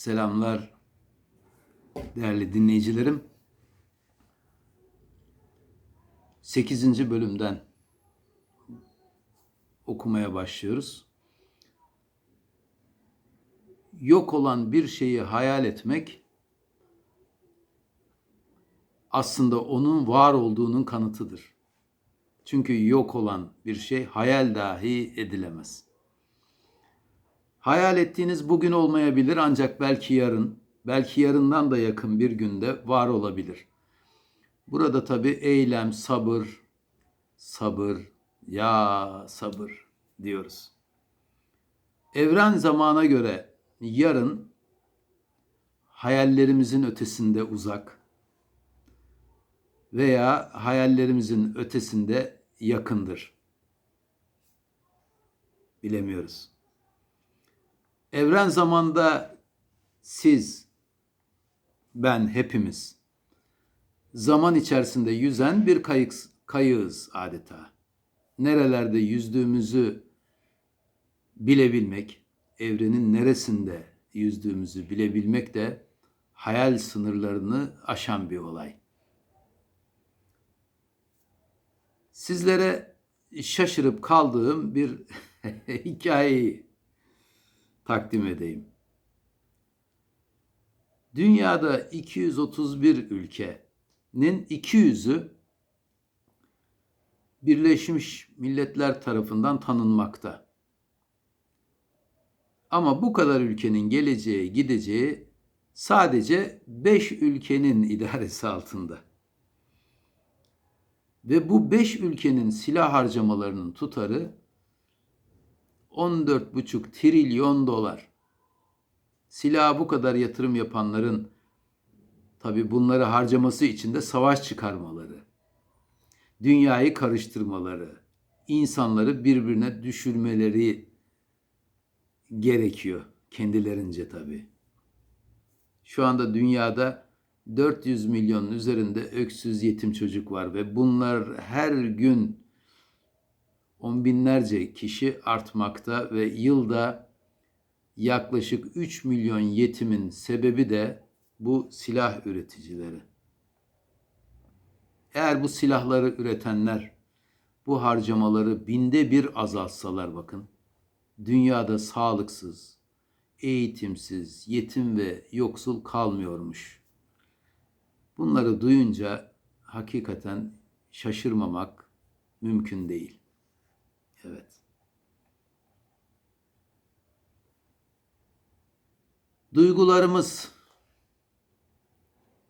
Selamlar değerli dinleyicilerim. 8. bölümden okumaya başlıyoruz. Yok olan bir şeyi hayal etmek aslında onun var olduğunun kanıtıdır. Çünkü yok olan bir şey hayal dahi edilemez. Hayal ettiğiniz bugün olmayabilir ancak belki yarın, belki yarından da yakın bir günde var olabilir. Burada tabii eylem, sabır, sabır, ya sabır diyoruz. Evren zamana göre yarın hayallerimizin ötesinde uzak veya hayallerimizin ötesinde yakındır. Bilemiyoruz. Evren zamanda siz, ben, hepimiz zaman içerisinde yüzen bir kayık, kayığız adeta. Nerelerde yüzdüğümüzü bilebilmek, evrenin neresinde yüzdüğümüzü bilebilmek de hayal sınırlarını aşan bir olay. Sizlere şaşırıp kaldığım bir hikayeyi takdim edeyim. Dünyada 231 ülkenin 200'ü Birleşmiş Milletler tarafından tanınmakta. Ama bu kadar ülkenin geleceği, gideceği sadece 5 ülkenin idaresi altında. Ve bu 5 ülkenin silah harcamalarının tutarı 14,5 trilyon dolar. Silaha bu kadar yatırım yapanların tabi bunları harcaması için de savaş çıkarmaları, dünyayı karıştırmaları, insanları birbirine düşürmeleri gerekiyor kendilerince tabi. Şu anda dünyada 400 milyonun üzerinde öksüz yetim çocuk var ve bunlar her gün on binlerce kişi artmakta ve yılda yaklaşık 3 milyon yetimin sebebi de bu silah üreticileri. Eğer bu silahları üretenler bu harcamaları binde bir azaltsalar bakın, dünyada sağlıksız, eğitimsiz, yetim ve yoksul kalmıyormuş. Bunları duyunca hakikaten şaşırmamak mümkün değil. Evet. Duygularımız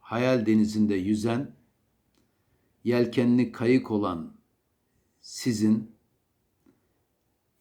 hayal denizinde yüzen, yelkenli kayık olan sizin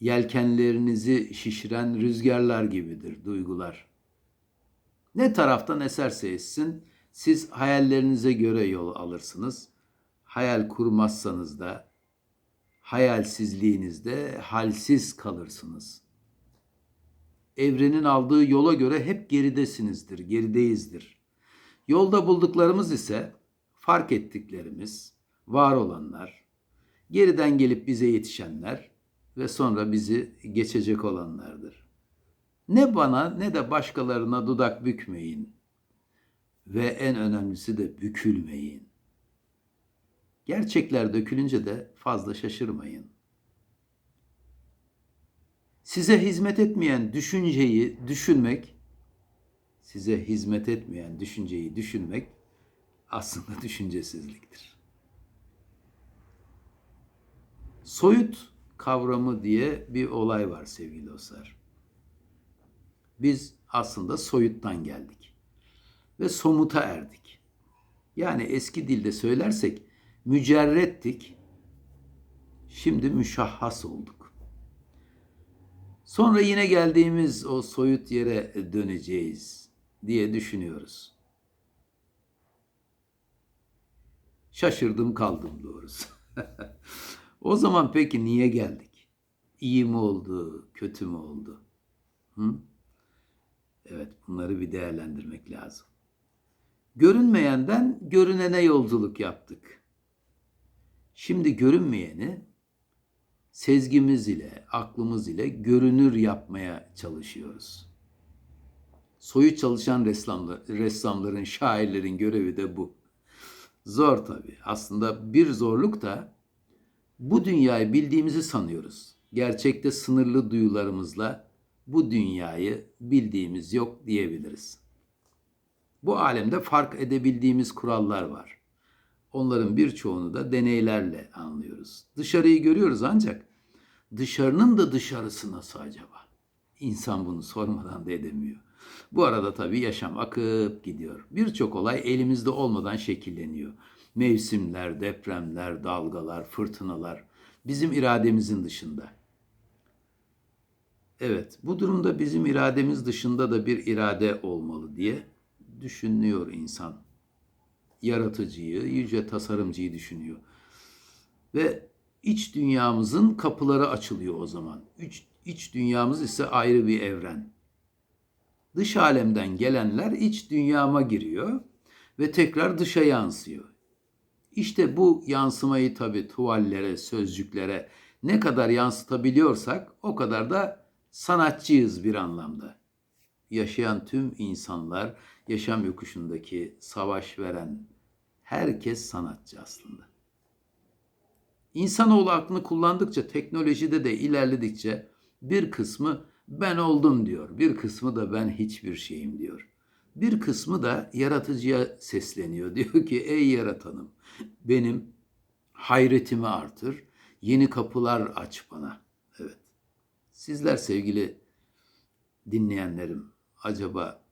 yelkenlerinizi şişiren rüzgarlar gibidir duygular. Ne taraftan eserse essin siz hayallerinize göre yol alırsınız. Hayal kurmazsanız da hayalsizliğinizde halsiz kalırsınız. Evrenin aldığı yola göre hep geridesinizdir, gerideyizdir. Yolda bulduklarımız ise fark ettiklerimiz, var olanlar, geriden gelip bize yetişenler ve sonra bizi geçecek olanlardır. Ne bana ne de başkalarına dudak bükmeyin ve en önemlisi de bükülmeyin. Gerçekler dökülünce de fazla şaşırmayın. Size hizmet etmeyen düşünceyi düşünmek, size hizmet etmeyen düşünceyi düşünmek aslında düşüncesizliktir. Soyut kavramı diye bir olay var sevgili dostlar. Biz aslında soyuttan geldik ve somuta erdik. Yani eski dilde söylersek mücerrettik. Şimdi müşahhas olduk. Sonra yine geldiğimiz o soyut yere döneceğiz diye düşünüyoruz. Şaşırdım kaldım doğrusu. o zaman peki niye geldik? İyi mi oldu, kötü mü oldu? Hı? Evet, bunları bir değerlendirmek lazım. Görünmeyenden görünene yolculuk yaptık. Şimdi görünmeyeni sezgimiz ile, aklımız ile görünür yapmaya çalışıyoruz. Soyu çalışan ressamlar, ressamların, şairlerin görevi de bu. Zor tabii. Aslında bir zorluk da bu dünyayı bildiğimizi sanıyoruz. Gerçekte sınırlı duyularımızla bu dünyayı bildiğimiz yok diyebiliriz. Bu alemde fark edebildiğimiz kurallar var. Onların birçoğunu da deneylerle anlıyoruz. Dışarıyı görüyoruz ancak dışarının da dışarısı nasıl acaba? İnsan bunu sormadan da edemiyor. Bu arada tabii yaşam akıp gidiyor. Birçok olay elimizde olmadan şekilleniyor. Mevsimler, depremler, dalgalar, fırtınalar bizim irademizin dışında. Evet, bu durumda bizim irademiz dışında da bir irade olmalı diye düşünüyor insan. Yaratıcıyı, yüce tasarımcıyı düşünüyor. Ve iç dünyamızın kapıları açılıyor o zaman. İç, dünyamız ise ayrı bir evren. Dış alemden gelenler iç dünyama giriyor ve tekrar dışa yansıyor. İşte bu yansımayı tabii tuvallere, sözcüklere ne kadar yansıtabiliyorsak o kadar da sanatçıyız bir anlamda. Yaşayan tüm insanlar, yaşam yokuşundaki savaş veren herkes sanatçı aslında. İnsanoğlu aklını kullandıkça, teknolojide de ilerledikçe bir kısmı ben oldum diyor. Bir kısmı da ben hiçbir şeyim diyor. Bir kısmı da yaratıcıya sesleniyor. Diyor ki ey yaratanım benim hayretimi artır. Yeni kapılar aç bana. Evet. Sizler sevgili dinleyenlerim acaba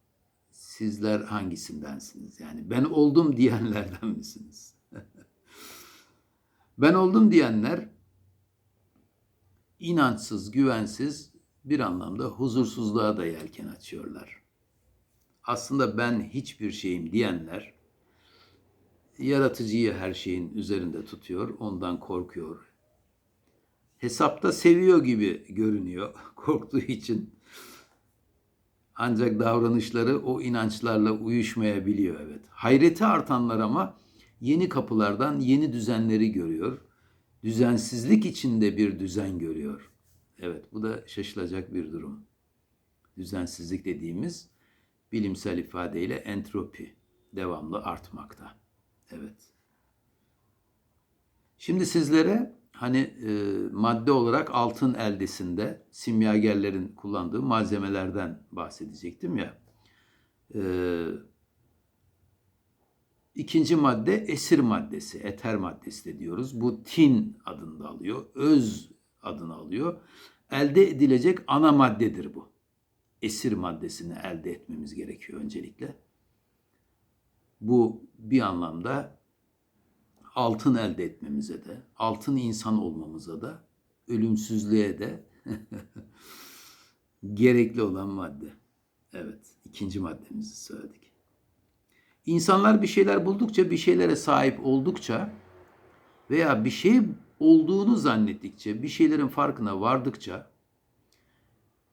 sizler hangisindensiniz? Yani ben oldum diyenlerden misiniz? ben oldum diyenler inançsız, güvensiz bir anlamda huzursuzluğa da yelken açıyorlar. Aslında ben hiçbir şeyim diyenler yaratıcıyı her şeyin üzerinde tutuyor, ondan korkuyor. Hesapta seviyor gibi görünüyor korktuğu için. Ancak davranışları o inançlarla uyuşmayabiliyor evet. Hayreti artanlar ama yeni kapılardan yeni düzenleri görüyor. Düzensizlik içinde bir düzen görüyor. Evet bu da şaşılacak bir durum. Düzensizlik dediğimiz bilimsel ifadeyle entropi devamlı artmakta. Evet. Şimdi sizlere hani e, madde olarak altın eldesinde simyagerlerin kullandığı malzemelerden bahsedecektim ya. E, ikinci madde esir maddesi, eter maddesi de diyoruz. Bu tin adını alıyor, öz adını alıyor. Elde edilecek ana maddedir bu. Esir maddesini elde etmemiz gerekiyor öncelikle. Bu bir anlamda altın elde etmemize de, altın insan olmamıza da, ölümsüzlüğe de gerekli olan madde. Evet, ikinci maddemizi söyledik. İnsanlar bir şeyler buldukça, bir şeylere sahip oldukça veya bir şey olduğunu zannettikçe, bir şeylerin farkına vardıkça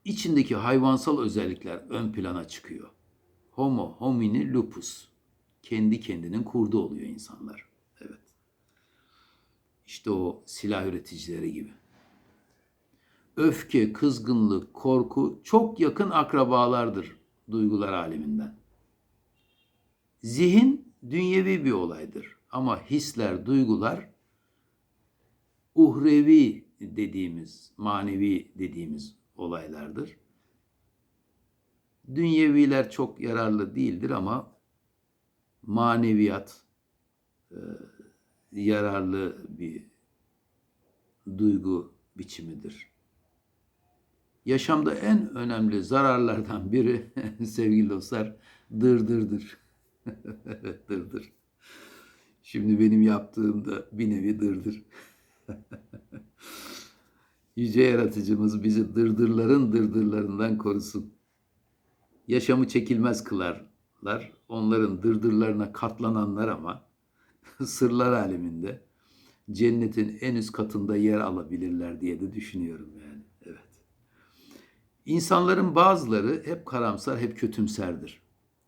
içindeki hayvansal özellikler ön plana çıkıyor. Homo homini lupus. Kendi kendinin kurdu oluyor insanlar. İşte o silah üreticileri gibi. Öfke, kızgınlık, korku çok yakın akrabalardır duygular aleminden. Zihin dünyevi bir olaydır ama hisler, duygular uhrevi dediğimiz, manevi dediğimiz olaylardır. Dünyeviler çok yararlı değildir ama maneviyat yararlı bir duygu biçimidir. Yaşamda en önemli zararlardan biri sevgili dostlar dırdırdır. dırdır. Şimdi benim yaptığım da bir nevi dırdır. Yüce yaratıcımız bizi dırdırların dırdırlarından korusun. Yaşamı çekilmez kılarlar. Onların dırdırlarına katlananlar ama sırlar aleminde cennetin en üst katında yer alabilirler diye de düşünüyorum yani. Evet. İnsanların bazıları hep karamsar, hep kötümserdir.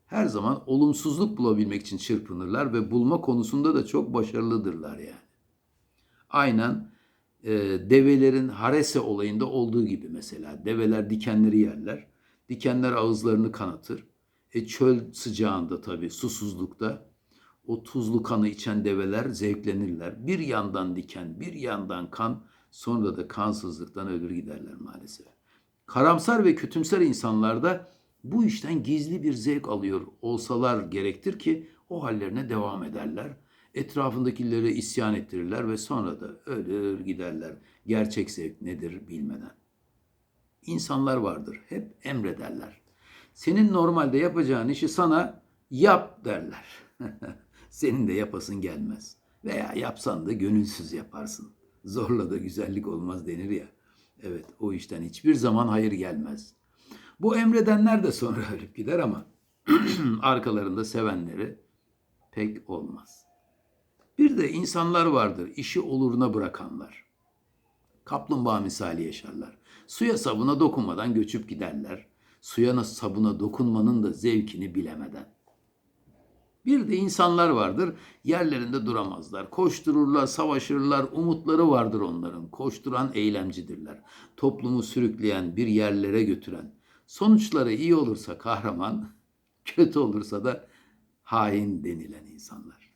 Her zaman olumsuzluk bulabilmek için çırpınırlar ve bulma konusunda da çok başarılıdırlar yani. Aynen e, develerin harese olayında olduğu gibi mesela. Develer dikenleri yerler. Dikenler ağızlarını kanatır. E çöl sıcağında tabii susuzlukta o tuzlu kanı içen develer zevklenirler. Bir yandan diken, bir yandan kan, sonra da kansızlıktan ölür giderler maalesef. Karamsar ve kötümser insanlar da bu işten gizli bir zevk alıyor olsalar gerektir ki o hallerine devam ederler. Etrafındakileri isyan ettirirler ve sonra da ölür giderler. Gerçek zevk nedir bilmeden. İnsanlar vardır, hep emrederler. Senin normalde yapacağın işi sana yap derler. Senin de yapasın gelmez. Veya yapsan da gönülsüz yaparsın. Zorla da güzellik olmaz denir ya. Evet o işten hiçbir zaman hayır gelmez. Bu emredenler de sonra ölüp gider ama arkalarında sevenleri pek olmaz. Bir de insanlar vardır işi oluruna bırakanlar. Kaplumbağa misali yaşarlar. Suya sabuna dokunmadan göçüp giderler. Suya sabuna dokunmanın da zevkini bilemeden. Bir de insanlar vardır, yerlerinde duramazlar. Koştururlar, savaşırlar, umutları vardır onların. Koşturan eylemcidirler. Toplumu sürükleyen, bir yerlere götüren. Sonuçları iyi olursa kahraman, kötü olursa da hain denilen insanlar.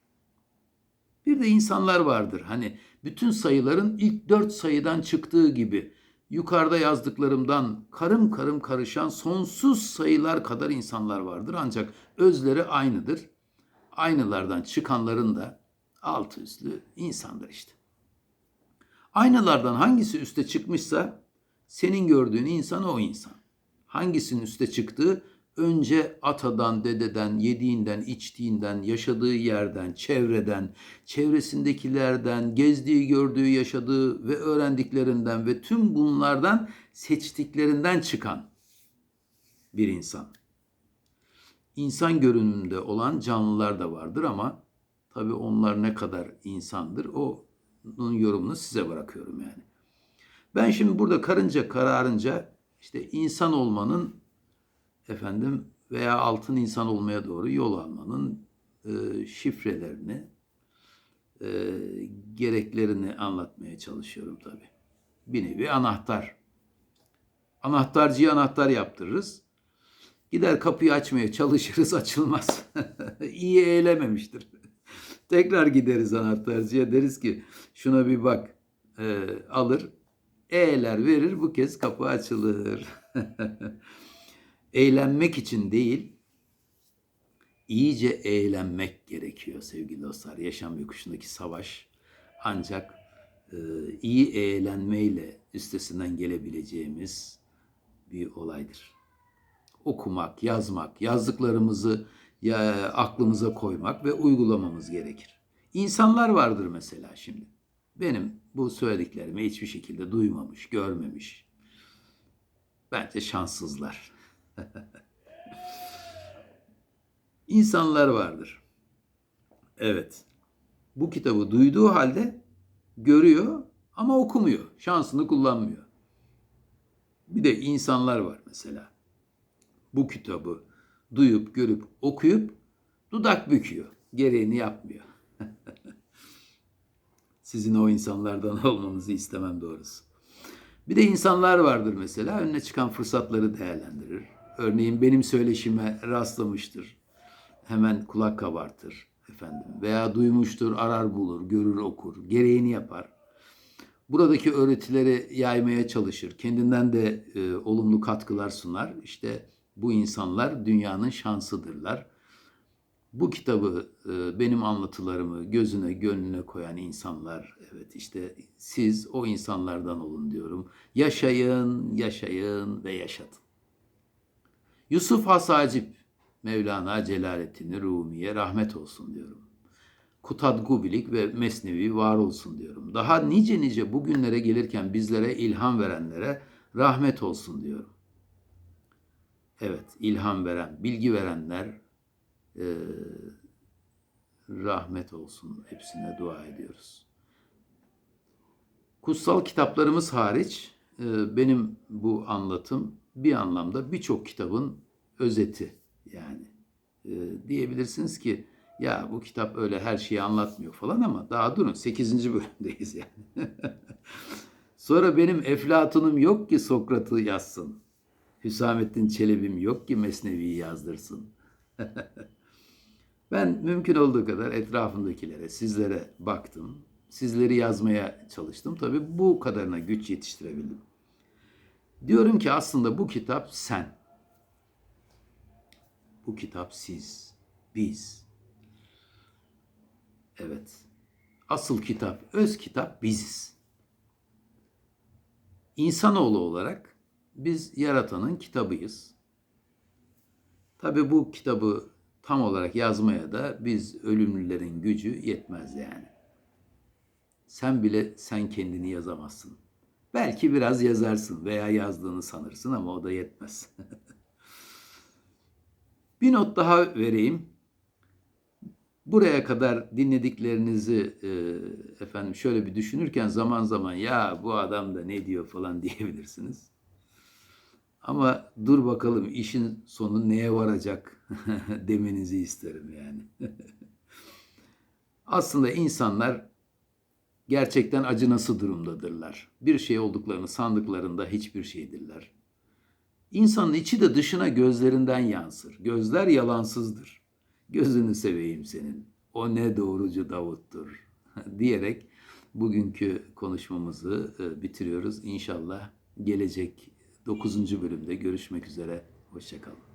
Bir de insanlar vardır. Hani bütün sayıların ilk dört sayıdan çıktığı gibi yukarıda yazdıklarımdan karım karım karışan sonsuz sayılar kadar insanlar vardır. Ancak özleri aynıdır. Aynılardan çıkanların da altı üstlü insandır işte. Aynalardan hangisi üste çıkmışsa senin gördüğün insan o insan. Hangisinin üste çıktığı önce atadan, dededen, yediğinden, içtiğinden, yaşadığı yerden, çevreden, çevresindekilerden, gezdiği, gördüğü, yaşadığı ve öğrendiklerinden ve tüm bunlardan seçtiklerinden çıkan bir insan. İnsan görünümünde olan canlılar da vardır ama tabii onlar ne kadar insandır onun yorumunu size bırakıyorum yani. Ben şimdi burada karınca kararınca işte insan olmanın efendim veya altın insan olmaya doğru yol almanın e, şifrelerini, e, gereklerini anlatmaya çalışıyorum tabii. Bir nevi anahtar. Anahtarcıya anahtar yaptırırız. Gider kapıyı açmaya çalışırız açılmaz. İyi eğlememiştir. Tekrar gideriz anahtarcıya deriz ki şuna bir bak e, alır. E'ler verir bu kez kapı açılır. eğlenmek için değil, iyice eğlenmek gerekiyor sevgili dostlar. Yaşam yokuşundaki savaş ancak e, iyi eğlenmeyle üstesinden gelebileceğimiz bir olaydır. Okumak, yazmak, yazdıklarımızı ya, aklımıza koymak ve uygulamamız gerekir. İnsanlar vardır mesela şimdi. Benim bu söylediklerimi hiçbir şekilde duymamış, görmemiş. Bence şanssızlar. İnsanlar vardır. Evet. Bu kitabı duyduğu halde görüyor ama okumuyor. Şansını kullanmıyor. Bir de insanlar var mesela. Bu kitabı duyup, görüp, okuyup dudak büküyor. Gereğini yapmıyor. Sizin o insanlardan olmanızı istemem doğrusu. Bir de insanlar vardır mesela önüne çıkan fırsatları değerlendirir. Örneğin benim söyleşime rastlamıştır. Hemen kulak kabartır efendim. Veya duymuştur, arar bulur, görür okur, gereğini yapar. Buradaki öğretileri yaymaya çalışır. Kendinden de e, olumlu katkılar sunar. İşte bu insanlar dünyanın şansıdırlar. Bu kitabı e, benim anlatılarımı gözüne gönlüne koyan insanlar evet işte siz o insanlardan olun diyorum. Yaşayın, yaşayın ve yaşatın. Yusuf Hasacip Mevlana Celaleddin Rumi'ye rahmet olsun diyorum. Kutat Gubilik ve Mesnevi var olsun diyorum. Daha nice nice bugünlere gelirken bizlere ilham verenlere rahmet olsun diyorum. Evet, ilham veren, bilgi verenler e, rahmet olsun. Hepsine dua ediyoruz. Kutsal kitaplarımız hariç e, benim bu anlatım bir anlamda birçok kitabın özeti yani. E, diyebilirsiniz ki ya bu kitap öyle her şeyi anlatmıyor falan ama daha durun 8. bölümdeyiz yani. Sonra benim Eflatun'um yok ki Sokrat'ı yazsın. Hüsamettin Çelebi'm yok ki Mesnevi'yi yazdırsın. Ben mümkün olduğu kadar etrafımdakilere, sizlere baktım. Sizleri yazmaya çalıştım. Tabii bu kadarına güç yetiştirebildim. Diyorum ki aslında bu kitap sen. Bu kitap siz, biz. Evet. Asıl kitap, öz kitap biziz. İnsanoğlu olarak biz yaratanın kitabıyız. Tabii bu kitabı tam olarak yazmaya da biz ölümlülerin gücü yetmez yani. Sen bile sen kendini yazamazsın. Belki biraz yazarsın veya yazdığını sanırsın ama o da yetmez. Bir not daha vereyim. Buraya kadar dinlediklerinizi e, efendim şöyle bir düşünürken zaman zaman ya bu adam da ne diyor falan diyebilirsiniz. Ama dur bakalım işin sonu neye varacak demenizi isterim yani. Aslında insanlar gerçekten acınası durumdadırlar. Bir şey olduklarını sandıklarında hiçbir şeydirler. İnsanın içi de dışına gözlerinden yansır. Gözler yalansızdır. Gözünü seveyim senin. O ne doğrucu Davut'tur diyerek bugünkü konuşmamızı e, bitiriyoruz. İnşallah gelecek 9. bölümde görüşmek üzere. Hoşçakalın.